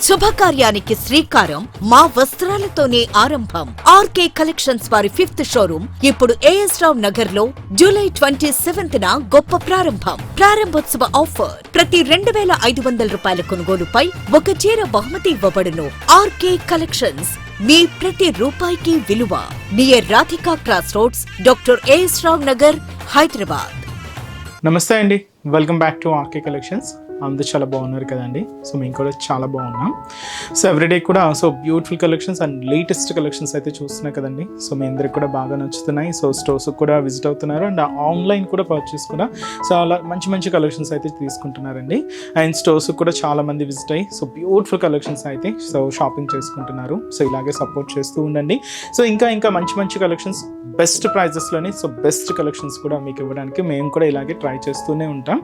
శుభకార్యానికి శ్రీకారం మా వస్త్రాలతోనే ఆరంభం. ఆర్కే కలెక్షన్స్ వారి ఫిఫ్త్ షోరూమ్. ఇప్పుడు ఏఎస్ రావ్ నగర్లో జూలై ట్వంటీ సెవెంత్ న గొప్ప ప్రారంభం. ప్రారంభోత్సవ ఆఫర్. ప్రతి రెండు వేల ఐదు వందల రూపాయల కొనుగోలుపై ఒక చీర బహుమతి ఇవ్వబడును. RK collections. మీ ప్రతి రూపాయికి విలువ. Near Radhika cross roads doctor AS Rao Nagar Hyderabad. నమస్తే అండి. Welcome back to RK collections. అందరూ చాలా బాగున్నారు కదండి. సో మేము కూడా చాలా బాగున్నాం. సో ఎవ్రీడే కూడా so beautiful collections and latest collections అయితే చూస్తున్నాయి కదండి. సో మీ అందరికి కూడా బాగా నచ్చుతున్నాయి. సో స్టోర్స్ కూడా విజిట్ అవుతున్నారు. అండ్ ఆన్లైన్ కూడా పర్చేస్ కూడా చాలా మంచి మంచి కలెక్షన్స్ అయితే తీసుకుంటున్నారండి. అండ్ స్టోర్స్ కూడా చాలా మంది విజిట్ అయ్యి సో బ్యూటిఫుల్ కలెక్షన్స్ అయితే సో షాపింగ్ చేసుకుంటున్నారు. సో ఇలాగే సపోర్ట్ చేస్తూ ఉండండి. సో ఇంకా ఇంకా మంచి మంచి కలెక్షన్స్ బెస్ట్ ప్రైజెస్లోనే సో బెస్ట్ కలెక్షన్స్ కూడా మీకు ఇవ్వడానికి మేము కూడా ఇలాగే ట్రై చేస్తూనే ఉంటాం.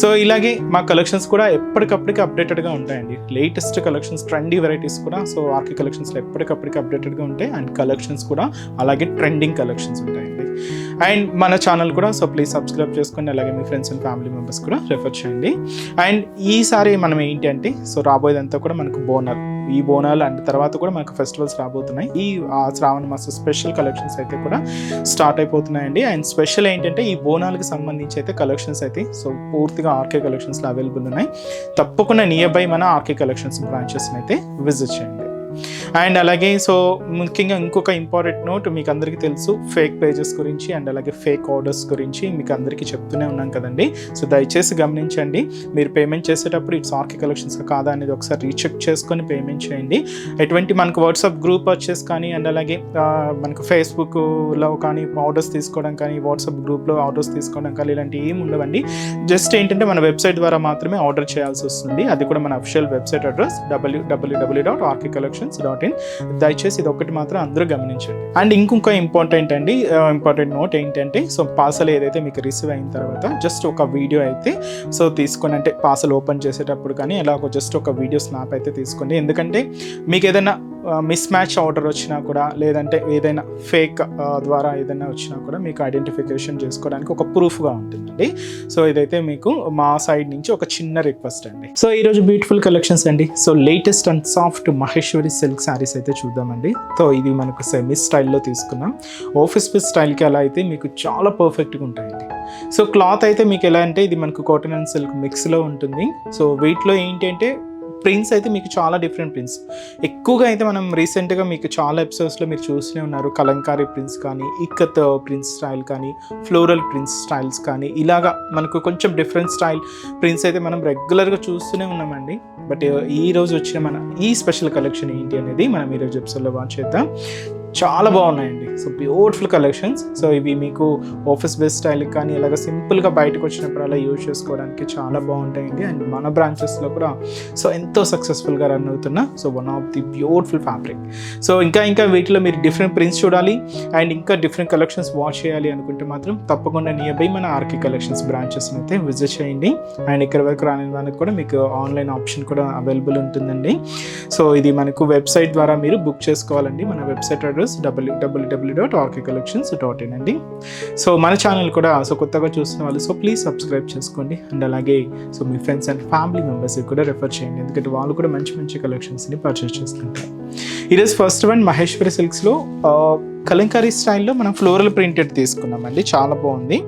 సో ఇలాగే మా కలెక్షన్స్ కూడా ఎప్పటికప్పటికి అప్డేటెడ్గా ఉంటాయండి. లేటెస్ట్ కలెక్షన్స్ ట్రెండీ వెరైటీస్ కూడా. సో ఆర్కి కలెక్షన్స్లో ఎప్పటికప్పటికి అప్డేటెడ్గా ఉంటాయి. అండ్ కలెక్షన్స్ కూడా అలాగే ట్రెండింగ్ కలెక్షన్స్ ఉంటాయండి. అండ్ మన ఛానల్ కూడా సో ప్లీజ్ సబ్స్క్రైబ్ చేసుకొని అలాగే మీ ఫ్రెండ్స్ అండ్ ఫ్యామిలీ మెంబర్స్ కూడా రెఫర్ చేయండి. అండ్ ఈసారి మనం ఏంటి అంటే సో రాబోయేదంతా కూడా మనకు బోనర్ ఈ బోనాలు అండ్ తర్వాత కూడా మనకు ఫెస్టివల్స్ రాబోతున్నాయి. ఈ శ్రావణ మాస స్పెషల్ కలెక్షన్స్ అయితే కూడా స్టార్ట్ అయిపోతున్నాయండి. అండ్ స్పెషల్ ఏంటంటే ఈ బోనాలకు సంబంధించి అయితే కలెక్షన్స్ అయితే సో పూర్తిగా ఆర్కే కలెక్షన్స్లో అవైలబుల్ ఉన్నాయి. తప్పకుండా నియర్ బై మన ఆర్కే కలెక్షన్స్ బ్రాంచెస్ని అయితే విజిట్ చేయండి. అండ్ అలాగే సో ముఖ్యంగా ఇంకొక ఇంపార్టెంట్ నోట్ మీకు అందరికీ తెలుసు ఫేక్ పేజెస్ గురించి అండ్ అలాగే ఫేక్ ఆర్డర్స్ గురించి మీకు అందరికీ చెప్తూనే ఉన్నాం కదండి. సో దయచేసి గమనించండి మీరు పేమెంట్ చేసేటప్పుడు ఇట్స్ ఆర్కే కలెక్షన్స్ కాదా అనేది ఒకసారి రీచెక్ చేసుకొని పేమెంట్ చేయండి. ఎటువంటి మనకు వాట్సాప్ గ్రూప్ పర్చేస్ కానీ అండ్ అలాగే మనకు ఫేస్బుక్లో కానీ ఆర్డర్స్ తీసుకోవడం కానీ వాట్సాప్ గ్రూప్లో ఆర్డర్స్ తీసుకోవడం కానీ ఇలాంటివి ఏమి ఉండవండి. జస్ట్ ఏంటంటే మన వెబ్సైట్ ద్వారా మాత్రమే ఆర్డర్ చేయాల్సి వస్తుంది. అది కూడా మన official website address W W W dot RK solutions dot in దయచేసి ఇది ఒకటి మాత్రం అందరూ గమనించండి. అండ్ ఇంకొక ఇంపార్టెంట్ అండి ఇంపార్టెంట్ నోట్ ఏంటంటే సో పార్సల్ ఏదైతే మీకు రిసీవ్ అయిన తర్వాత జస్ట్ ఒక వీడియో అయితే సో తీసుకొని అంటే పార్సల్ ఓపెన్ చేసేటప్పుడు కానీ ఎలాగో జస్ట్ ఒక వీడియో స్నాప్ అయితే తీసుకోండి. ఎందుకంటే మీకు ఏదైనా మిస్ మ్యాచ్ ఆర్డర్ వచ్చినా కూడా లేదంటే ఏదైనా ఫేక్ ద్వారా ఏదైనా వచ్చినా కూడా మీకు ఐడెంటిఫికేషన్ చేసుకోవడానికి ఒక ప్రూఫ్గా ఉంటుందండి. సో ఇదైతే మీకు మా సైడ్ నుంచి ఒక చిన్న రిక్వెస్ట్ అండి. సో ఈరోజు బ్యూటిఫుల్ కలెక్షన్స్ అండి. So latest and soft Maheshwari silk sarees అయితే చూద్దామండి. సో ఇది మనకు సెమీ స్టైల్లో తీసుకున్నాం. ఆఫీస్ పీస్ స్టైల్కి అలా అయితే మీకు చాలా పర్ఫెక్ట్గా ఉంటాయండి. సో క్లాత్ అయితే మీకు ఎలా అంటే ఇది మనకు కాటన్ అండ్ సిల్క్ మిక్స్లో ఉంటుంది. సో వీటిలో ఏంటంటే ప్రింట్స్ అయితే మీకు చాలా డిఫరెంట్ ప్రింట్స్ ఎక్కువగా అయితే మనం రీసెంట్గా మీకు చాలా ఎపిసోడ్స్లో మీరు చూస్తూనే ఉన్నారు. కలంకారీ ప్రింట్స్ కానీ ఇక్కత్ ప్రింట్స్ స్టైల్ కానీ ఫ్లోరల్ ప్రింట్స్ స్టైల్స్ కానీ ఇలాగా మనకు కొంచెం డిఫరెంట్ స్టైల్ ప్రింట్స్ అయితే మనం రెగ్యులర్గా చూస్తూనే ఉన్నామండి. బట్ ఈ రోజు వచ్చిన మన ఈ స్పెషల్ కలెక్షన్ ఏంటి అనేది మనం ఈరోజు ఎపిసోడ్లో వాచ్ చేద్దాం. చాలా బాగున్నాయండి. సో బ్యూటిఫుల్ కలెక్షన్స్ సో ఇవి మీకు ఆఫీస్ బేస్ స్టైల్ కానీ ఇలాగ సింపుల్గా బయటకు వచ్చినప్పుడు అలా యూజ్ చేసుకోవడానికి చాలా బాగుంటాయండి. అండ్ మన బ్రాంచెస్లో కూడా సో ఎంతో సక్సెస్ఫుల్గా రన్ అవుతున్న so one of the beautiful fabric so ఇంకా ఇంకా వీటిలో మీరు డిఫరెంట్ ప్రింట్స్ చూడాలి. అండ్ ఇంకా డిఫరెంట్ కలెక్షన్స్ వాచ్ చేయాలి అనుకుంటే మాత్రం తప్పకుండా నియర్ బై మన ఆర్కే కలెక్షన్స్ బ్రాంచెస్ని అయితే విజిట్ చేయండి. అండ్ ఇక్కడ వరకు రాని వాళ్ళకి కూడా మీకు ఆన్లైన్ ఆప్షన్ కూడా అవైలబుల్ ఉంటుందండి. సో ఇది మనకు వెబ్సైట్ ద్వారా మీరు బుక్ చేసుకోవాలండి. మన website address W dot RK collections dot in అండి. సో మన ఛానల్ కూడా సో కొత్తగా చూస్తున్న వాళ్ళు సో ప్లీజ్ సబ్స్క్రైబ్ చేసుకోండి. అండ్ అలాగే సో మీ ఫ్రెండ్స్ అండ్ ఫ్యామిలీ మెంబర్స్కి కూడా రెఫర్ చేయండి. ఎందుకంటే వాళ్ళు కూడా మంచి మంచి కలెక్షన్స్ని పర్చేస్ చేసుకుంటారు ఈరోజు ఫస్ట్ వన్ మహేశ్వరి సిల్క్స్లో కలంకారీ స్టైల్లో మనం ఫ్లోరల్ ప్రింటెడ్ తీసుకున్నామండి. చాలా బాగుంది.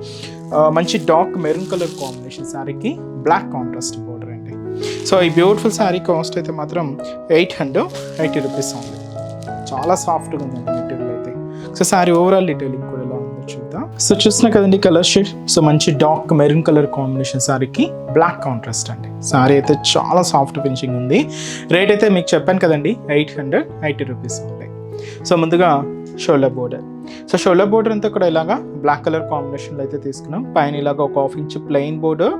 మంచి డార్క్ మెరూన్ కలర్ కాంబినేషన్ శారీకి బ్లాక్ కాంట్రాస్ట్ బోర్డర్ అండి. సో ఈ బ్యూటిఫుల్ శారీ కాస్ట్ అయితే మాత్రం ఎయిట్ హండ్రెడ్ ఎయిటీ రూపీస్ ఉంది చాలా సాఫ్ట్గా ఉందండి మెటీరియల్ అయితే. సో సారీ ఓవరాల్ డీటెయిలింగ్ కూడా ఎలా ఉందో చూద్దాం. సో చూసిన కదండి కలర్ షేడ్. సో మంచి డార్క్ మెరూన్ కలర్ కాంబినేషన్ సారీకి బ్లాక్ కాంట్రాస్ట్ అండి. సారీ అయితే చాలా సాఫ్ట్ ఫినిషింగ్ ఉంది. రేట్ అయితే మీకు చెప్పాను కదండి ఎయిట్ హండ్రెడ్ ఎయిటీ రూపీస్ ఉంది సో ముందుగా షోల్డర్ బోర్డర్. సో షోలో బోర్డర్ అంతా కూడా ఇలాగా బ్లాక్ కలర్ కాంబినేషన్లో అయితే తీసుకున్నాం. పైన ఇలాగ ఒక హాఫ్ ఇంచ్ ప్లెయిన్ బోర్డర్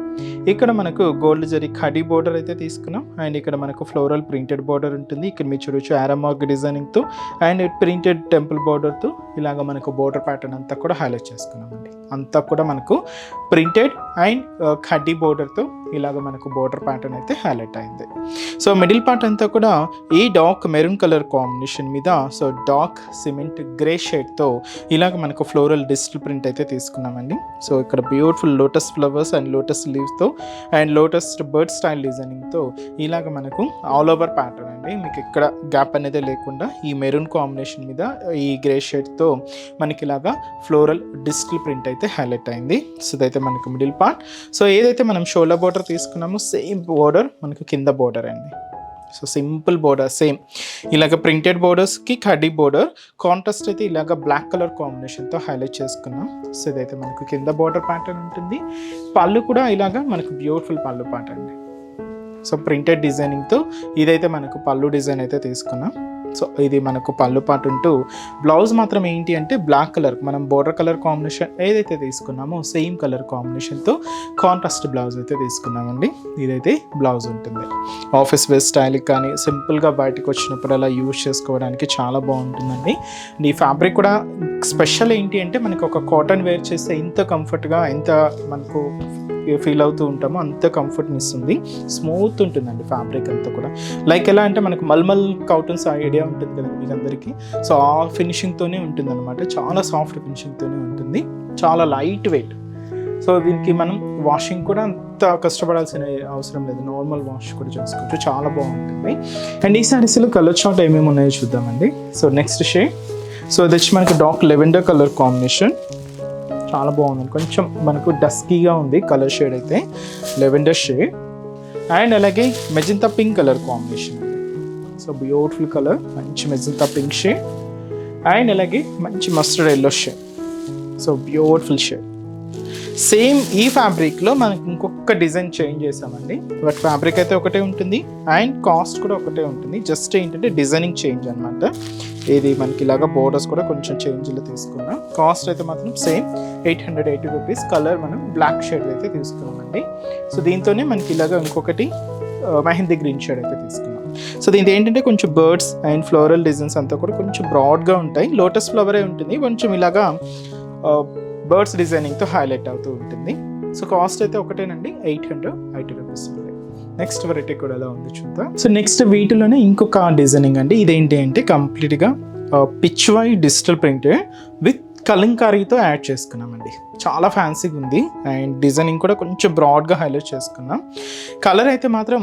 ఇక్కడ మనకు గోల్డ్ జరీ ఖడీ బోర్డర్ అయితే తీసుకున్నాం. అండ్ ఇక్కడ మనకు ఫ్లోరల్ ప్రింటెడ్ బోర్డర్ ఉంటుంది. ఇక్కడ మీరు చూడొచ్చు ఆరామార్క్ డిజైనింగ్తో అండ్ ప్రింటెడ్ టెంపుల్ బోర్డర్తో ఇలాగ మనకు బోర్డర్ ప్యాటర్న్ అంతా కూడా హైలైట్ చేసుకున్నామండి అంతా కూడా మనకు ప్రింటెడ్ అండ్ ఖడ్డీ బోర్డర్తో ఇలాగ మనకు బోర్డర్ ప్యాటర్న్ అయితే హైలైట్ అయింది. సో మిడిల్ పార్ట్ అంతా కూడా ఈ డార్క్ మెరూన్ కలర్ కాంబినేషన్ మీద సో డార్క్ సిమెంట్ గ్రే షేడ్తో ఇలాగ మనకు ఫ్లోరల్ డిజిటల్ ప్రింట్ అయితే తీసుకున్నామండి. సో ఇక్కడ beautiful lotus flowers and lotus లీవ్స్తో and lotus bird style డిజైనింగ్తో ఇలాగ మనకు ఆల్ ఓవర్ ప్యాటర్న్ అండి. మీకు ఇక్కడ గ్యాప్ అనేది లేకుండా ఈ మెరూన్ కాంబినేషన్ మీద ఈ గ్రే షేడ్తో మనకి ఇలాగా ఫ్లోరల్ డిజిటల్ ప్రింట్ అయితే హైలైట్ అయింది. సో ఇదైతే మనకు మిడిల్ పార్ట్. సో ఏదైతే మనం షోలా బోర్డర్ తీసుకున్నామో సేమ్ బోర్డర్ మనకు కింద బోర్డర్ అండి. సో సింపుల్ బోర్డర్ సేమ్ ఇలాగ ప్రింటెడ్ బోర్డర్స్కి కడ్డీ బోర్డర్ కాంట్రాస్ట్ అయితే ఇలాగ బ్లాక్ కలర్ కాంబినేషన్తో హైలైట్ చేసుకున్నాం. సో ఇదైతే మనకు కింద బోర్డర్ ప్యాటర్న్ ఉంటుంది. పళ్ళు కూడా ఇలాగ మనకు బ్యూటిఫుల్ పళ్ళు ప్యాటర్న్ సో ప్రింటెడ్ డిజైనింగ్తో ఇదైతే మనకు పళ్ళు డిజైన్ అయితే తీసుకున్నాం. సో ఇది మనకు పళ్ళు పాటు ఉంటూ బ్లౌజ్ మాత్రం ఏంటి అంటే బ్లాక్ కలర్ మనం బోర్డర్ కలర్ కాంబినేషన్ ఏదైతే తీసుకున్నామో సేమ్ కలర్ కాంబినేషన్తో కాంట్రాస్ట్ బ్లౌజ్ అయితే తీసుకున్నామండి. ఇదైతే బ్లౌజ్ ఉంటుంది. ఆఫీస్ వేర్ స్టైల్కి కానీ సింపుల్గా బయటకు వచ్చినప్పుడు అలా యూజ్ చేసుకోవడానికి చాలా బాగుంటుందండి. నీ ఈ ఫ్యాబ్రిక్ కూడా స్పెషల్ ఏంటి అంటే మనకు ఒక కాటన్ వేర్ చేస్తే ఎంత కంఫర్ట్గా ఎంత మనకు ఫీల్ అవుతూ ఉంటామో అంత కంఫర్ట్ని ఇస్తుంది స్మూత్ ఉంటుందండి ఫ్యాబ్రిక్ అంతా కూడా. లైక్ ఎలా అంటే మనకు మల్మల్ కౌటన్స్ ఐడియా ఉంటుంది కదండి మీకు అందరికీ. సో ఆ ఫినిషింగ్తోనే ఉంటుంది అనమాట చాలా సాఫ్ట్ ఫినిషింగ్తోనే ఉంటుంది. చాలా లైట్ వెయిట్ సో దీనికి మనం వాషింగ్ కూడా అంత కష్టపడాల్సిన అవసరం లేదు. నార్మల్ వాష్ కూడా చేసుకోవచ్చు. చాలా బాగుంటుంది. అండ్ ఈ సారీస్లో కలర్ చార్ట్ ఏమేమి ఉన్నాయో చూద్దామండి. సో నెక్స్ట్ షేడ్ సో ఇది వచ్చి మనకి డార్క్ లెవెండర్ కలర్ కాంబినేషన్ చాలా బాగుంది. కొంచెం మనకు డస్కీగా ఉంది కలర్ షేడ్ అయితే. లెవెండర్ షేడ్ అండ్ అలాగే magenta pink colour combination so beautiful colour మంచి మెజంతా పింక్ షేడ్ అండ్ అలాగే మంచి mustard yellow shade so beautiful shade same ఈ ఫ్యాబ్రిక్లో మనకి ఇంకొక డిజైన్ చేంజ్ చేసామండి. బట్ ఫ్యాబ్రిక్ అయితే ఒకటే ఉంటుంది. అండ్ కాస్ట్ కూడా ఒకటే ఉంటుంది. జస్ట్ ఏంటంటే డిజైనింగ్ చేంజ్ అనమాట ఇది మనకి ఇలాగా బోర్డర్స్ కూడా కొంచెం చేంజ్లో తీసుకున్నాం. కాస్ట్ అయితే మాత్రం same. Eight hundred eighty rupees. Colour మనం బ్లాక్ షేడ్ అయితే తీసుకున్నామండి. సో దీంతోనే మనకి ఇలాగా ఇంకొకటి మెహందీ గ్రీన్ షేడ్ అయితే తీసుకున్నాం. సో దీంతో ఏంటంటే కొంచెం బర్డ్స్ అండ్ ఫ్లోరల్ డిజైన్స్ అంతా కూడా కొంచెం బ్రాడ్గా ఉంటాయి. లోటస్ ఫ్లవరే ఉంటుంది. కొంచెం ఇలాగా బర్డ్స్ డిజైనింగ్తో హైలైట్ అవుతూ ఉంటుంది. సో కాస్ట్ అయితే ఒకటేనండి ఎయిట్ హండ్రెడ్ ఎయిటీ రూపీస్ ఉంది నెక్స్ట్ వెరైటీ కూడా ఎలా ఉంది చూద్దాం. సో నెక్స్ట్ వీటిలోనే ఇంకొక డిజైనింగ్ అండి. ఇదేంటి అంటే కంప్లీట్గా పిచ్ వై డిజిటల్ ప్రింటెడ్ విత్ కలంకారీతో యాడ్ చేసుకున్నామండి. చాలా ఫ్యాన్సీగా ఉంది అండ్ డిజైనింగ్ కూడా కొంచెం బ్రాడ్గా హైలైట్ చేసుకున్నాం. కలర్ అయితే మాత్రం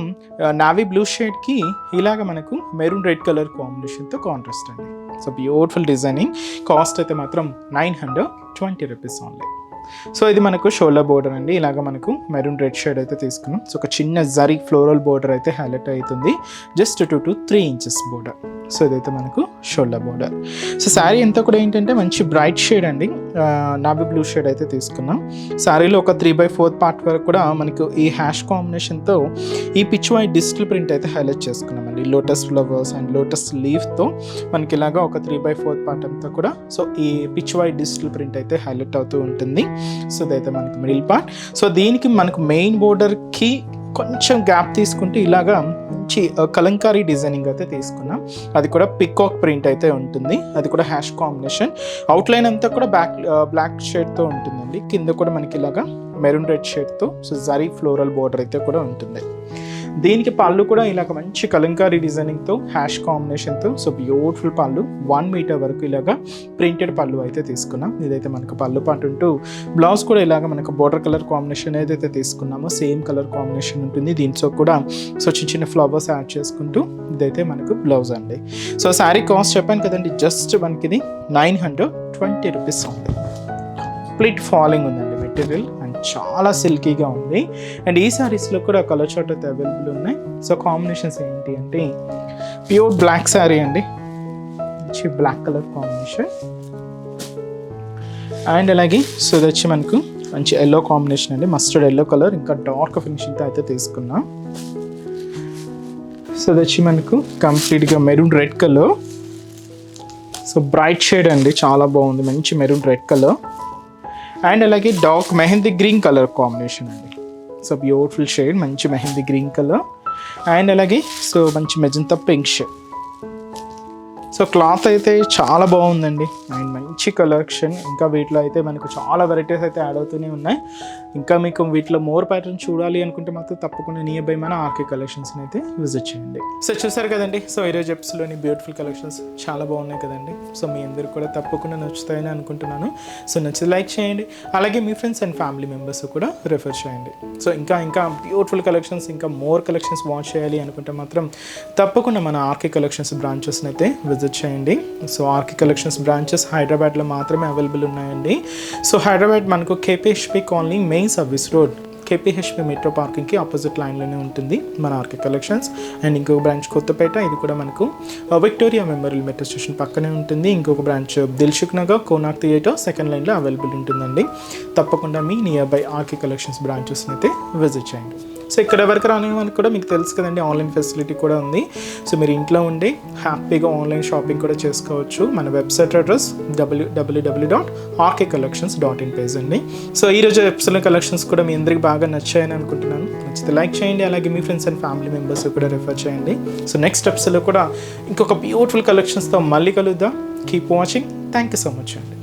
నావీ బ్లూ షేడ్కి ఇలాగ మనకు మెరూన్ రెడ్ కలర్ కాంబినేషన్తో కాంట్రాస్ట్ అండి. So beautiful designing. కాస్ట్ అయితే మాత్రం nine hundred twenty rupees only. So ఇది మనకు షోల్డర్ బోర్డర్ అండి. ఇలాగ మనకు మెరూన్ రెడ్ షేడ్ అయితే తీసుకున్నాం. సో ఒక చిన్న జరీ ఫ్లోరల్ బోర్డర్ అయితే హైలైట్ అవుతుంది. Just two to three inches border. So ఇదైతే మనకు షోల్డర్ బోర్డర్. సో శారీ అంతా కూడా ఏంటంటే మంచి బ్రైట్ షేడ్ అండి. నాబీ బ్లూ షేడ్ అయితే తీసుకున్నాం. శారీలో ఒక త్రీ బై ఫోర్త్ పార్ట్ వరకు కూడా మనకు ఈ హ్యాష్ కాంబినేషన్తో ఈ పిచ్ వైట్ డిజిటల్ ప్రింట్ అయితే హైలైట్ చేసుకున్నామండి లోటస్ ఫ్లవర్స్ అండ్ లోటస్ లీఫ్తో మనకి ఇలాగా ఒక త్రీ బై ఫోర్త్ పార్ట్ అంతా కూడా సో ఈ పిచ్ వైట్ డిజిటల్ ప్రింట్ అయితే హైలైట్ అవుతూ ఉంటుంది. సో ఇదైతే మనకి మిడిల్ పార్ట్ సో దీనికి మనకు మెయిన్ బోర్డర్కి కొంచెం గ్యాప్ తీసుకుంటే ఇలాగా మంచి కలంకారీ డిజైనింగ్ అయితే తీసుకున్నాం. అది కూడా పికాక్ ప్రింట్ అయితే ఉంటుంది. అది కూడా హ్యాష్ కాంబినేషన్. అవుట్లైన్ అంతా కూడా బ్యాక్ బ్లాక్ షేడ్తో ఉంటుందండి. కింద కూడా మనకి ఇలాగా మెరూన్ రెడ్ షేడ్తో సో జరీ ఫ్లోరల్ బార్డర్ అయితే కూడా ఉంటుంది. దీనికి పళ్ళు కూడా ఇలాగ మంచి కలంకారీ డిజైనింగ్తో హ్యాష్ కాంబినేషన్తో సో బ్యూటిఫుల్ పళ్ళు. వన్ మీటర్ వరకు ఇలాగ ప్రింటెడ్ పళ్ళు అయితే తీసుకున్నాం. ఇదైతే మనకు పళ్ళు పాటు ఉంటూ బ్లౌజ్ కూడా ఇలాగ మనకు బోర్డర్ కలర్ కాంబినేషన్ ఏదైతే తీసుకున్నామో. సేమ్ కలర్ కాంబినేషన్ ఉంటుంది. దీంట్లో కూడా సో చిన్న చిన్న ఫ్లవర్స్ యాడ్ చేసుకుంటూ ఇదైతే మనకు బ్లౌజ్ అండి. సో శారీ కాస్ట్ చెప్పాను కదండి జస్ట్ మనకి ఇది నైన్ హండ్రెడ్ ట్వంటీ రూపీస్ ఉంది. కంప్లీట్ ఫాలింగ్ ఉందండి మెటీరియల్ చాలా సిల్కీగా ఉంది. అండ్ ఈ శారీస్లో కూడా కలర్ చార్ట్ అయితే అవైలబుల్ ఉన్నాయి. సో కాంబినేషన్స్ ఏంటి అంటే ప్యూర్ బ్లాక్ శారీ అండి. మంచి బ్లాక్ కలర్ కాంబినేషన్ అండ్ అలాగే సో ఇది వచ్చి మనకు మంచి ఎల్లో కాంబినేషన్ అండి. మస్టర్డ్ ఎల్లో కలర్ ఇంకా డార్క్ ఫినిషింగ్తో అయితే తీసుకున్నాం. సో ఇది వచ్చి మనకు కంప్లీట్గా maroon red colour so bright shade అండి. చాలా బాగుంది. మంచి మెరూన్ రెడ్ కలర్ అండ్ అలాగే dark mehndi green colour combination అండి సో బ్యూటిఫుల్ షేడ్ మంచి మెహందీ గ్రీన్ కలర్ అండ్ అలాగే సో మంచి magenta pink shade so cloth అయితే చాలా బాగుందండి. అండ్ మంచి కలెక్షన్. ఇంకా వీటిలో అయితే మనకు చాలా వెరైటీస్ అయితే యాడ్ అవుతూనే ఉన్నాయి. ఇంకా మీకు వీటిలో మోర్ ప్యాటర్న్ చూడాలి అనుకుంటే మాత్రం తప్పకుండా నియర్ బై మన ఆర్కే కలెక్షన్స్ని అయితే విజిట్ చేయండి. సో చూసారు కదండి? సో ఈరోజు ఎప్స్లోని బ్యూటిఫుల్ కలెక్షన్స్ చాలా బాగున్నాయి కదండి? సో మీ అందరికి కూడా తప్పకుండా నచ్చుతాయని అనుకుంటున్నాను. సో నచ్చితే లైక్ చేయండి. అలాగే మీ ఫ్రెండ్స్ అండ్ ఫ్యామిలీ మెంబర్స్ కూడా రిఫర్ చేయండి. సో ఇంకా ఇంకా బ్యూటిఫుల్ కలెక్షన్స్ ఇంకా మోర్ కలెక్షన్స్ వాచ్ చేయాలి అనుకుంటే మాత్రం తప్పకుండా మన ఆర్కే కలెక్షన్స్ బ్రాంచెస్ని అయితే విజిట్ చేయండి. సో ఆర్కి కలెక్షన్స్ బ్రాంచెస్ హైదరాబాద్లో మాత్రమే అవైలబుల్ ఉన్నాయండి. సో హైదరాబాద్ మనకు KPHB colony main service road. KPHB metro పార్కింగ్కి opposite లైన్లోనే ఉంటుంది మన ఆర్కే కలెక్షన్స్. అండ్ ఇంకొక బ్రాంచ్ కొత్తపేట ఇది కూడా మనకు విక్టోరియా మెమోరియల్ మెట్రో స్టేషన్ పక్కనే ఉంటుంది. ఇంకొక branch Dilsukhnagar Konark theatre second లైన్లో అవైలబుల్ ఉంటుందండి. తప్పకుండా మీ నియర్ బై ఆర్కే కలెక్షన్స్ బ్రాంచెస్ని అయితే విజిట్ చేయండి. సో ఇక్కడ వరకు రానివ్వడానికి కూడా మీకు తెలుసు కదండి ఆన్లైన్ ఫెసిలిటీ కూడా ఉంది. సో మీరు ఇంట్లో ఉండి హ్యాపీగా ఆన్లైన్ షాపింగ్ కూడా చేసుకోవచ్చు. మన website address W W W dot RK collections dot in page అండి. సో ఈరోజు ఎపిసోడ్ కలెక్షన్స్ కూడా మీ అందరికి బాగా నచ్చాయని అనుకుంటున్నాను. నచ్చితే లైక్ చేయండి అలాగే మీ ఫ్రెండ్స్ అండ్ ఫ్యామిలీ మెంబర్స్ కూడా రెఫర్ చేయండి. సో నెక్స్ట్ ఎపిసోడ్లో కూడా ఇంకొక బ్యూటిఫుల్ కలెక్షన్స్తో మళ్ళీ కలుద్దాం. Keep watching thank you so much అండి.